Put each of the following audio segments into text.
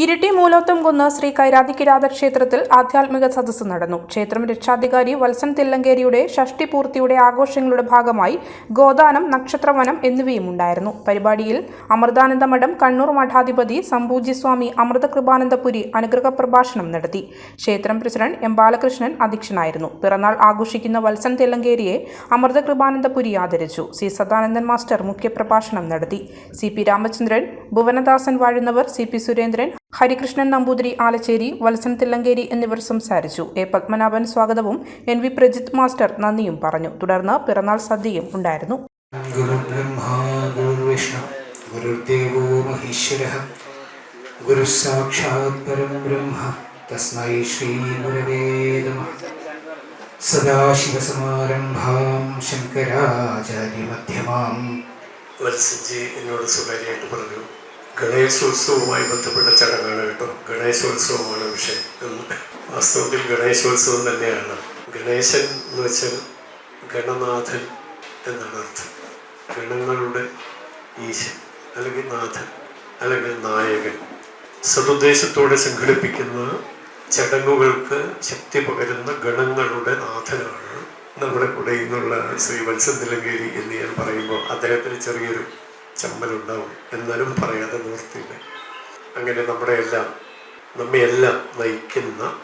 ഇരിട്ടി മൂലോത്തും കുന്ന് ശ്രീ കൈരാതിക്കിരാത ക്ഷേത്രത്തിൽ ആധ്യാത്മിക സദസ്സ് നടന്നു. ക്ഷേത്രം രക്ഷാധികാരി വത്സൻ തില്ലങ്കേരിയുടെ ഷഷ്ടി പൂർത്തിയുടെ ആഘോഷങ്ങളുടെ ഭാഗമായി ഗോദാനം നക്ഷത്രവനം എന്നിവയും ഉണ്ടായിരുന്നു. പരിപാടിയിൽ അമൃതാനന്ദ മഠം കണ്ണൂർ മഠാധിപതി സംഭൂജിസ്വാമി അമൃത കൃപാനന്ദപുരി അനുഗ്രഹ പ്രഭാഷണം നടത്തി. ക്ഷേത്രം പ്രസിഡന്റ് എം ബാലകൃഷ്ണൻ അധ്യക്ഷനായിരുന്നു. പിറന്നാൾ ആഘോഷിക്കുന്ന വത്സൻ തില്ലങ്കേരിയെ അമൃത കൃപാനന്ദപുരി ആദരിച്ചു. സി സദാനന്ദൻ മാസ്റ്റർ മുഖ്യപ്രഭാഷണം നടത്തി. C P Ramachandran Bhuvanadasan Vazhunnavar C P Surendran Harikrishnan Namboothiri Alacheri Valsan Thillankeri എന്നിവർ സംസാരിച്ചു. എ. പത്മനാഭൻ സ്വാഗതവും എൻ. വി. പ്രജിത് മാസ്റ്റർ നന്ദിയും പറഞ്ഞു. തുടർന്ന് പിറന്നാൾ സദ്യയും ഉണ്ടായിരുന്നു. ഗുരുബ്രഹ്മാ ഗുരുവിഷ്ണു ഗുരുദേവോ മഹേശ്വരः ഗുരു സാക്ഷാത് തസ്മൈ ശ്രീ ഗുരവേ നമഃ. സദാശിവസമാരംഭാം ശങ്കരാചാര്യമധ്യമാം. വത്സജി എന്നോട് സ്വകാര്യമായിട്ട് പറഞ്ഞു. ഗണേശോത്സവവുമായി ബന്ധപ്പെട്ട ചടങ്ങാണ് കേട്ടോ. ഗണേശോത്സവമാണ് വിഷയം. വാസ്തവത്തിൽ ഗണേശോത്സവം തന്നെയാണ്. ഗണേശൻ എന്ന് വെച്ചാൽ ഗണനാഥൻ എന്നാണ് അർത്ഥം. ഗണങ്ങളുടെ ഈശൻ അല്ലെങ്കിൽ നാഥൻ അല്ലെങ്കിൽ നായകൻ. സതുദ്ദേശത്തോടെ സംഘടിപ്പിക്കുന്ന ചടങ്ങുകൾക്ക് ശക്തി പകരുന്ന ഗണങ്ങളുടെ നാഥനാണ് നമ്മുടെ കൂടെ ഇന്നുള്ള ശ്രീ വത്സന്തിലങ്കേരി എന്ന് ഞാൻ പറയുമ്പോൾ അദ്ദേഹത്തിന് ചെറിയൊരു ചമ്മലുണ്ടാവും എന്നാലും പറയാതെ നിവർത്തിയില്ല. അങ്ങനെ നമ്മുടെ എല്ലാം നമ്മയെല്ലാം നയിക്കുന്ന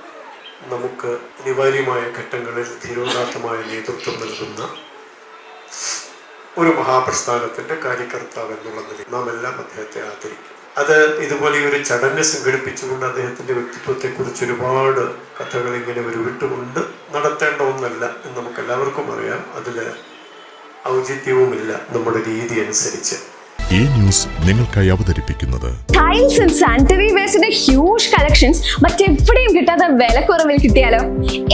നമുക്ക് അനിവാര്യമായ ഘട്ടങ്ങളിൽ ധീരോദാത്തമായ നേതൃത്വം നൽകുന്ന ഒരു മഹാപ്രസ്ഥാനത്തിന്റെ കാര്യകർത്താവ് എന്നുള്ള നിലയിൽ നാം എല്ലാം അദ്ദേഹത്തെ ആദരിക്കും. അത് ഇതുപോലെ ഒരു ചടങ്ങ് സംഘടിപ്പിച്ചുകൊണ്ട് അദ്ദേഹത്തിന്റെ വ്യക്തിത്വത്തെക്കുറിച്ച് ഒരുപാട് കഥകൾ ഇങ്ങനെ ഉരുവിട്ടുകൊണ്ട് നടത്തേണ്ട ഒന്നല്ല എന്ന് നമുക്ക് എല്ലാവർക്കും അറിയാം. അതിൽ ഔചിത്യവുമില്ല നമ്മുടെ രീതി അനുസരിച്ച്. ഈ ന്യൂസ് നിങ്ങൾക്കായി അവതരിപ്പിക്കുന്നത്. ടൈൽസ് ആൻഡ് സാനിറ്ററി വെയർസിന്റെ ഹ്യൂജ് കളക്ഷൻസ് മറ്റെവിടെയും കിട്ടാത്ത വിലക്കുറവിൽ കിട്ടിയാലോ?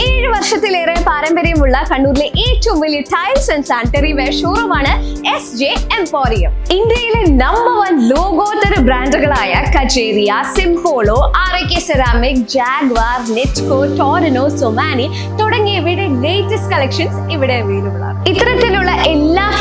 ഏഴ് വർഷത്തിലേറെ പാരമ്പര്യമുള്ള കണ്ണൂരിലെ ഏറ്റവും വലിയ ടൈൽസ് ആൻഡ് സാനിറ്ററി വെയർ ഷോറൂമാണ് എസ് ജെ എംപോറിയം ഇന്ത്യയിലെ നമ്പർ വൺ ലോകോത്തര ബ്രാൻഡുകളായ Kajaria Simpolo R K ceramic Jaguar Nitco Torino Somany തുടങ്ങിയവയുടെ ലേറ്റസ്റ്റ് കളക്ഷൻസ് ഇവിടെ അവൈലബിൾ ആണ്. ഇത്തരത്തിലുള്ള എല്ലാ